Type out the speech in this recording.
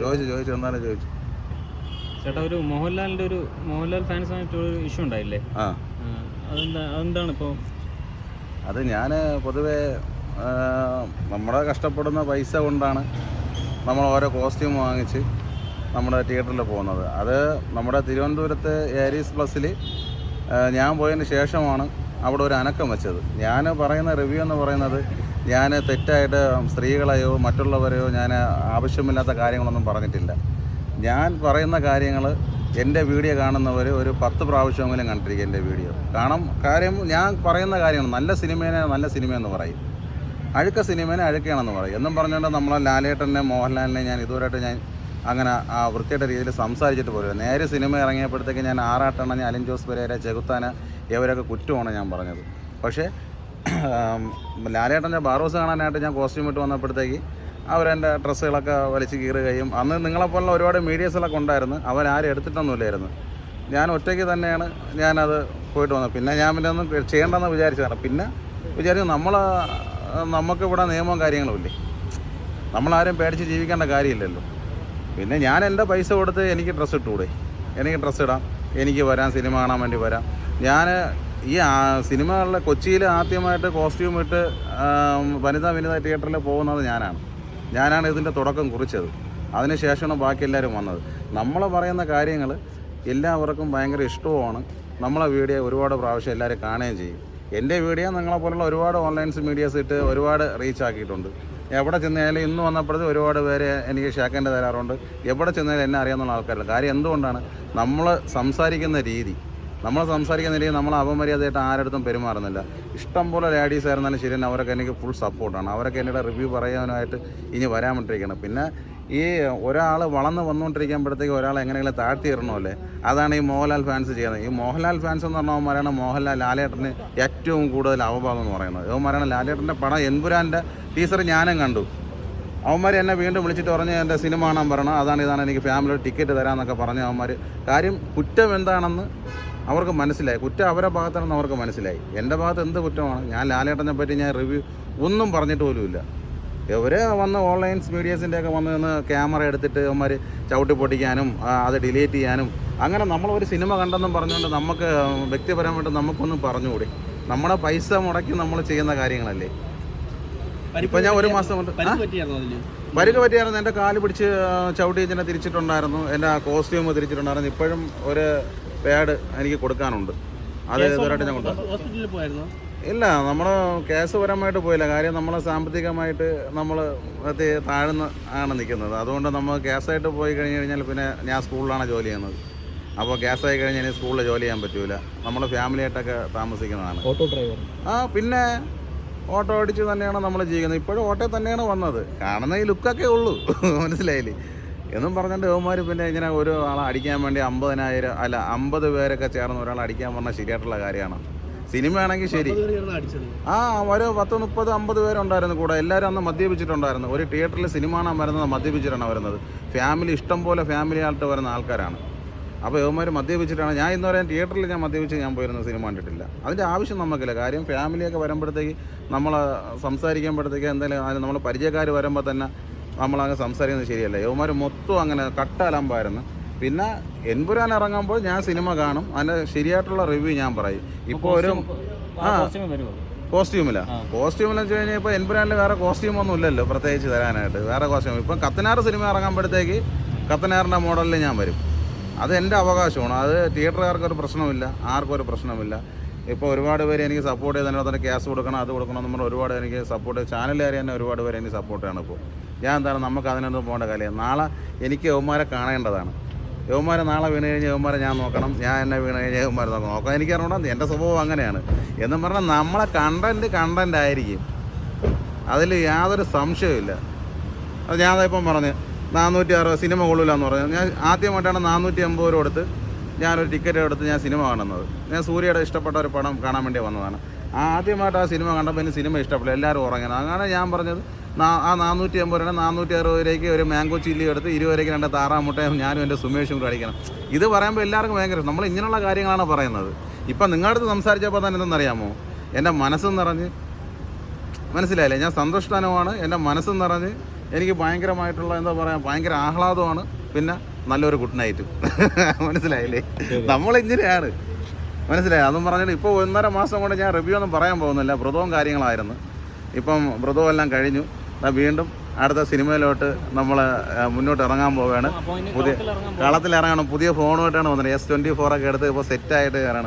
ചോദിച്ചു ചോദിച്ചു എന്നാലും ചോദിച്ചു ചേട്ടാ ഒരു മോഹൻലാലിന്റെ ഒരു മോഹൻലാൽ ഫാൻസുമായിട്ട് ഒരു ഇഷ്യൂ ഉണ്ടായില്ലേ? ആ. അതെന്താ അതെന്താണ് ഇപ്പോൾ അത് ഞാൻ പൊതുവേ നമ്മുടെ കഷ്ടപ്പെടുന്ന പൈസ കൊണ്ടാണ് നമ്മൾ ഓരോ കോസ്റ്റ്യൂം വാങ്ങിച്ച് നമ്മുടെ തിയേറ്ററിൽ പോകുന്നത്. അത് നമ്മുടെ തിരുവനന്തപുരത്ത് ഏരീസ് പ്ലസ്സിൽ ഞാൻ പോയതിന് ശേഷമാണ് അവിടെ ഒരു അനക്കം വെച്ചത്. ഞാൻ പറയുന്ന റിവ്യൂ എന്ന് പറയുന്നത് ഞാൻ തെറ്റായിട്ട് സ്ത്രീകളെയോ മറ്റുള്ളവരെയോ ഞാൻ ആവശ്യമില്ലാത്ത കാര്യങ്ങളൊന്നും പറഞ്ഞിട്ടില്ല. ഞാൻ പറയുന്ന കാര്യങ്ങൾ എന്റെ വീഡിയോ കാണുന്നവർ ഒരു പത്ത് പ്രാവശ്യമെങ്കിലും കണ്ടിരിക്കും എന്റെ വീഡിയോ. കാരണം കാര്യം ഞാൻ പറയുന്ന കാര്യമാണ് നല്ല സിനിമേനെ നല്ല സിനിമയെന്ന് പറയും. അഴുക്ക സിനിമേനെ അഴുക്കുകയാണെന്ന് പറയും. എന്നും പറഞ്ഞുകൊണ്ട് നമ്മളെ ലാലേട്ടനെ മോഹൻലാലിനെ ഞാൻ ഇതുവരെയായിട്ട് ഞാൻ അങ്ങനെ ആ വൃത്തിയുടെ രീതിയിൽ സംസാരിച്ചിട്ട് പോലും നേരെ സിനിമ ഇറങ്ങിയപ്പോഴത്തേക്ക് ഞാൻ ആറാട്ടെണ്ണ ഞാൻ അലിൻ ജോസ് പെരേര ചെകുത്താന ഇവരൊക്കെ കുറ്റമാണ് ഞാൻ പറഞ്ഞത്. പക്ഷേ ലാലേട്ടന്റെ ബാറോസ് കാണാനായിട്ട് ഞാൻ കോസ്റ്റ്യൂം ഇട്ട് വന്നപ്പോഴത്തേക്ക് അവരെന്റെ ഡ്രസ്സുകളൊക്കെ വലിച്ച് കീറുകയും അന്ന് നിങ്ങളെപ്പോലുള്ള ഒരുപാട് മീഡിയസുകളൊക്കെ ഉണ്ടായിരുന്നു. അവരാരും എടുത്തിട്ടൊന്നുമില്ലായിരുന്നു. ഞാൻ ഒറ്റയ്ക്ക് തന്നെയാണ് ഞാനത് പോയിട്ട് വന്നത്. പിന്നെ ഞാൻ പിന്നെ ഒന്നും ചെയ്യേണ്ടെന്ന് വിചാരിച്ചതാണ് പിന്നെ വിചാരിച്ചു നമ്മൾ നമുക്ക് ഇവിടെ നിയമവും കാര്യങ്ങളും ഇല്ലേ? നമ്മളാരും പേടിച്ച് ജീവിക്കേണ്ട കാര്യമില്ലല്ലോ. പിന്നെ ഞാൻ എന്റെ പൈസ കൊടുത്ത് എനിക്ക് ഡ്രസ്സ് ഇട്ടുകൂടെ എനിക്ക് ഡ്രസ്സ് ഇടാം. എനിക്ക് വരാം സിനിമ കാണാൻ വേണ്ടി വരാം. ഞാൻ ഈ സിനിമകളിലെ കൊച്ചിയിൽ ആദ്യമായിട്ട് കോസ്റ്റ്യൂം ഇട്ട് വനിതാ വനിതാ തിയേറ്ററിൽ പോകുന്നത് ഞാനാണ്. ഞാനാണ് ഇതിന്റെ തുടക്കം കുറിച്ചത്. അതിനുശേഷമാണ് ബാക്കി എല്ലാവരും വന്നത്. നമ്മൾ പറയുന്ന കാര്യങ്ങൾ എല്ലാവർക്കും ഭയങ്കര ഇഷ്ടവുമാണ്. നമ്മളെ വീഡിയോ ഒരുപാട് പ്രാവശ്യം എല്ലാവരും കാണുകയും ചെയ്യും. എന്റെ വീഡിയോ നിങ്ങളെ പോലുള്ള ഒരുപാട് ഓൺലൈൻസ് മീഡിയാസ് ഇട്ട് ഒരുപാട് റീച്ച് ആക്കിയിട്ടുണ്ട്. എവിടെ ചെന്നാലും ഇന്ന് വന്നപ്പോഴത്തെ ഒരുപാട് പേര് എനിക്ക് ഷാക്കന്റെ തരാറുണ്ട്. എവിടെ ചെന്നാലും എന്നെ അറിയാമെന്നുള്ള ആൾക്കാരില്ല കാര്യം എന്തുകൊണ്ടാണ്? നമ്മൾ സംസാരിക്കുന്ന രീതി നമ്മൾ സംസാരിക്കുന്ന രീതിയിൽ നമ്മൾ അപമര്യാദയായിട്ട് ആരടുത്തും പെരുമാറുന്നില്ല. ഇഷ്ടം പോലെ ലേഡീസ് ആയിരുന്നാലും ശരി തന്നെ അവരൊക്കെ എനിക്ക് ഫുൾ സപ്പോർട്ടാണ് അവരൊക്കെ എന്നോട് റിവ്യൂ പറയാനായിട്ട് ഇനി വരാൻ വേണ്ടിയിരിക്കണം പിന്നെ ഈ ഒരാൾ വളർന്ന് വന്നുകൊണ്ടിരിക്കുമ്പോഴത്തേക്ക് ഒരാൾ എങ്ങനെയെങ്കിലും താഴ്ത്തി ഇടണമല്ലേ? അതാണ് ഈ മോഹൻലാൽ ഫാൻസ് ചെയ്യുന്നത്. ഈ മോഹൻലാൽ ഫാൻസ് എന്ന് പറഞ്ഞവന്മാരാണ് മോഹൻലാൽ ലാലേട്ടന് ഏറ്റവും കൂടുതൽ അവഭാഗം എന്ന് പറയുന്നത്. ഇവന്മാരാണ് ലാലേട്ടന്റെ പടം എൻപുരാന്റെ ടീസർ ഞാനും കണ്ടു. അവന്മാർ എന്നെ വീണ്ടും വിളിച്ചിട്ട് പറഞ്ഞ് എന്റെ സിനിമ കാണാൻ പറയണം അതാണ് ഇതാണ് എനിക്ക് ഫാമിലി ടിക്കറ്റ് തരാമെന്നൊക്കെ പറഞ്ഞ് അവന്മാർ കാര്യം കുറ്റം എന്താണെന്ന് അവർക്ക് മനസ്സിലായി. കുറ്റം അവരുടെ ഭാഗത്താണെന്ന് അവർക്ക് മനസ്സിലായി. എന്റെ ഭാഗത്ത് എന്ത് കുറ്റമാണ്? ഞാൻ ലാലേട്ടനെ പറ്റി ഞാൻ റിവ്യൂ ഒന്നും പറഞ്ഞിട്ട് പോലുമില്ല. ഇവർ വന്ന് ഓൺലൈൻ മീഡിയസിന്റെ ഒക്കെ വന്ന് നിന്ന് ക്യാമറ എടുത്തിട്ട് അവന്മാർ ചവിട്ടി പൊട്ടിക്കാനും അത് ഡിലീറ്റ് ചെയ്യാനും അങ്ങനെ നമ്മൾ ഒരു സിനിമ കണ്ടെന്നും പറഞ്ഞുകൊണ്ട് നമുക്ക് വ്യക്തിപരമായിട്ട് നമുക്കൊന്നും പറഞ്ഞുകൂടി. നമ്മുടെ പൈസ മുടക്കി നമ്മൾ ചെയ്യുന്ന കാര്യങ്ങളല്ലേ? ഇപ്പം ഞാൻ ഒരു മാസം കൊണ്ട് പരുക്ക് പറ്റിയായിരുന്നു എന്റെ കാൽ പിടിച്ച് ചവിട്ടി ഇങ്ങനെ തിരിച്ചിട്ടുണ്ടായിരുന്നു. എന്റെ കോസ്റ്റ്യൂമ് കോസ്റ്റ്യൂം തിരിച്ചിട്ടുണ്ടായിരുന്നു. ഇപ്പോഴും ഒരു പാഡ് എനിക്ക് കൊടുക്കാനുണ്ട്. അത് ഇതുവരെയായിട്ട് ഞാൻ കൊണ്ടുപോകും പോയായിരുന്നോ? ഇല്ല നമ്മൾ കേസ് പരമായിട്ട് പോയില്ല. കാര്യം നമ്മൾ സാമ്പത്തികമായിട്ട് നമ്മൾ താഴ്ന്ന് ആണ് നിൽക്കുന്നത്. അതുകൊണ്ട് നമ്മൾ കേസായിട്ട് പോയി കഴിഞ്ഞ് കഴിഞ്ഞാൽ പിന്നെ ഞാൻ സ്കൂളിലാണ് ജോലി ചെയ്യുന്നത്. അപ്പോൾ കേസായി കഴിഞ്ഞാൽ ഇനി സ്കൂളിൽ ജോലി ചെയ്യാൻ പറ്റൂല. നമ്മൾ ഫാമിലിയായിട്ടൊക്കെ താമസിക്കുന്നതാണ്. ഓട്ടോ ഡ്രൈവർ ആ പിന്നെ ഓട്ടോ ഓടിച്ച് തന്നെയാണ് നമ്മൾ ജീവിക്കുന്നത്. ഇപ്പോഴും ഓട്ടോ തന്നെയാണ് വന്നത്. കാണുന്ന ഈ ലുക്കൊക്കെ ഉള്ളൂ. മനസ്സിലായില്ലേ? എന്നും പറഞ്ഞിട്ട് യവന്മാർ പിന്നെ ഇങ്ങനെ ഒരു ആളെ അടിക്കാൻ വേണ്ടി അമ്പതിനായിരം അല്ല അമ്പത് പേരൊക്കെ ചേർന്ന് ഒരാളെ അടിക്കാൻ പറഞ്ഞാൽ ശരിയായിട്ടുള്ള കാര്യമാണ്. സിനിമയാണെങ്കിൽ ശരി. പേര് ചേർന്ന് അടിച്ചത്. ആ ഒരു പത്ത് മുപ്പത് അമ്പത് പേരുണ്ടായിരുന്നു കൂടെ. എല്ലാവരും അന്ന് മദ്യപിച്ചിട്ടുണ്ടായിരുന്നു. ഒരു തിയേറ്ററിൽ സിനിമ കാണാൻ വരുന്നത് മദ്യപിച്ചിട്ടാണ് വരുന്നത്. ഫാമിലി ഇഷ്ടം പോലെ ഫാമിലി ആയിട്ട് വരുന്ന ആൾക്കാരാണ്. അപ്പോൾ യവന്മാർ മദ്യപിച്ചിട്ടാണ്. ഞാൻ ഇന്ന് പറയാൻ തിയേറ്ററിൽ ഞാൻ മദ്യപിച്ച് ഞാൻ പോയിരുന്ന സിനിമ കണ്ടിട്ടില്ല. അതിന്റെ ആവശ്യം നമുക്കില്ല. കാര്യം ഫാമിലിയൊക്കെ വരുമ്പോഴത്തേക്ക് നമ്മൾ സംസാരിക്കുമ്പോഴത്തേക്ക് അതിന് നമ്മൾ പരിചയക്കാർ വരുമ്പോൾ തന്നെ നമ്മളങ്ങ് സംസാരിക്കുന്നത് ശരിയല്ല. യവന്മാർ മൊത്തം അങ്ങനെ കട്ടലമ്പായിരുന്നു. പിന്നെ എൻപുരാൻ ഇറങ്ങുമ്പോൾ ഞാൻ സിനിമ കാണും. അതിന്റെ ശരിയായിട്ടുള്ള റിവ്യൂ ഞാൻ പറയും. ഇപ്പോൾ ഒരു ആ. കോസ്റ്റ്യൂമില്ല. കോസ്റ്റ്യൂമിൽ വെച്ച് കഴിഞ്ഞാൽ ഇപ്പോൾ എൻപുരാനിൽ വേറെ കോസ്റ്റ്യൂം ഒന്നും ഇല്ലല്ലോ പ്രത്യേകിച്ച് തരാനായിട്ട്. വേറെ കോസ്റ്റ്യൂം. ഇപ്പം കത്തനാർ സിനിമ ഇറങ്ങുമ്പോഴത്തേക്ക് കത്തനാറിന്റെ മോഡലിൽ ഞാൻ വരും. അത് എന്റെ അവകാശമാണ്. അത് തിയേറ്ററുകാർക്കൊരു പ്രശ്നമില്ല ആർക്കും ഒരു പ്രശ്നമില്ല ഇപ്പോൾ ഒരുപാട് പേര് എനിക്ക് സപ്പോർട്ട് ചെയ്ത് തന്നെ ക്യാഷ് കൊടുക്കണം അത് കൊടുക്കണം എന്ന് പറഞ്ഞാൽ ഒരുപാട് എനിക്ക് സപ്പോർട്ട് ചാനലുകാർ തന്നെ ഒരുപാട് പേര് എനിക്ക് സപ്പോർട്ട് ചെയ്യണം ഇപ്പോൾ ഞാൻ എന്താണ് നമുക്ക് അതിനൊന്നും പോകേണ്ട കാര്യം നാളെ എനിക്ക് യവന്മാരെ കാണേണ്ടതാണ്. യവന്മാരെ നാളെ വീണ് കഴിഞ്ഞ് യവന്മാരെ ഞാൻ നോക്കണം. ഞാൻ എന്നെ വീണ് കഴിഞ്ഞ് യവന്മാരെ നോക്കണം. നോക്കാൻ എനിക്ക് അറിയണം എന്റെ സ്വഭാവം അങ്ങനെയാണ്. എന്ന് പറഞ്ഞാൽ നമ്മളെ കണ്ടന്റ് കണ്ടന്റ് ആയിരിക്കും. അതിൽ യാതൊരു സംശയമില്ല അത് ഞാൻ ഇപ്പം പറഞ്ഞ് നാനൂറ്റി അറുപത് സിനിമ കൊള്ളില്ല എന്ന് പറഞ്ഞു. ഞാൻ ആദ്യമായിട്ടാണ് നാനൂറ്റി അമ്പത് രൂപ കൊടുത്ത് ഞാനൊരു ടിക്കറ്റ് എടുത്ത് ഞാൻ സിനിമ കാണുന്നത്. ഞാൻ സൂര്യയുടെ ഇഷ്ടപ്പെട്ട ഒരു പടം കാണാൻ വേണ്ടി വന്നതാണ്. ആദ്യമായിട്ട് ആ സിനിമ കണ്ടപ്പോൾ എനിക്ക് സിനിമ ഇഷ്ടപ്പെട്ടില്ല. എല്ലാവരും ഉറങ്ങണം അങ്ങനെ ഞാൻ പറഞ്ഞത് ആ നാനൂറ്റി അമ്പത് രൂപ നാനൂറ്റി അറുപത് രൂപയ്ക്ക് ഒരു മാംഗോ ചില്ലി എടുത്ത് ഇരുപത് രൂപയ്ക്ക് രണ്ട് താറാമുട്ടയും ഞാനും എന്റെ സുമേഷും കൂടെ അടിക്കണം. ഇത് പറയുമ്പോൾ എല്ലാവർക്കും ഭയങ്കര. നമ്മൾ ഇങ്ങനെയുള്ള കാര്യങ്ങളാണ് പറയുന്നത്. ഇപ്പം നിങ്ങളുടെ അടുത്ത് സംസാരിച്ചപ്പോൾ തന്നെ എന്തെന്നറിയാമോ? എന്റെ മനസ്സെന്ന് നിറഞ്ഞ് മനസ്സിലായില്ലേ? ഞാൻ സന്തുഷ്ടനുമാണ്. എന്റെ മനസ്സെന്ന് നിറഞ്ഞ് എനിക്ക് ഭയങ്കരമായിട്ടുള്ള എന്താ പറയുക ഭയങ്കര ആഹ്ലാദമാണ്. പിന്നെ നല്ലൊരു ഗുഡ് നൈറ്റും മനസ്സിലായില്ലേ? നമ്മളിങ്ങനെയാണ്? മനസ്സിലായി? അതും പറഞ്ഞാൽ ഇപ്പോൾ ഒന്നര മാസം കൊണ്ട് ഞാൻ റിവ്യൂ ഒന്നും പറയാൻ പോകുന്നില്ല. വ്രതവും കാര്യങ്ങളായിരുന്നു. ഇപ്പം വ്രതവും എല്ലാം കഴിഞ്ഞു. വീണ്ടും അടുത്ത സിനിമയിലോട്ട് നമ്മൾ മുന്നോട്ട് ഇറങ്ങാൻ പോവുകയാണ്. പുതിയ കളത്തിൽ ഇറങ്ങണം പുതിയ ഫോണുമായിട്ടാണ് വന്നത്. എസ് ട്വന്റി ഫോറൊക്കെ എടുത്ത് ഇപ്പോൾ സെറ്റായിട്ട് കയറണം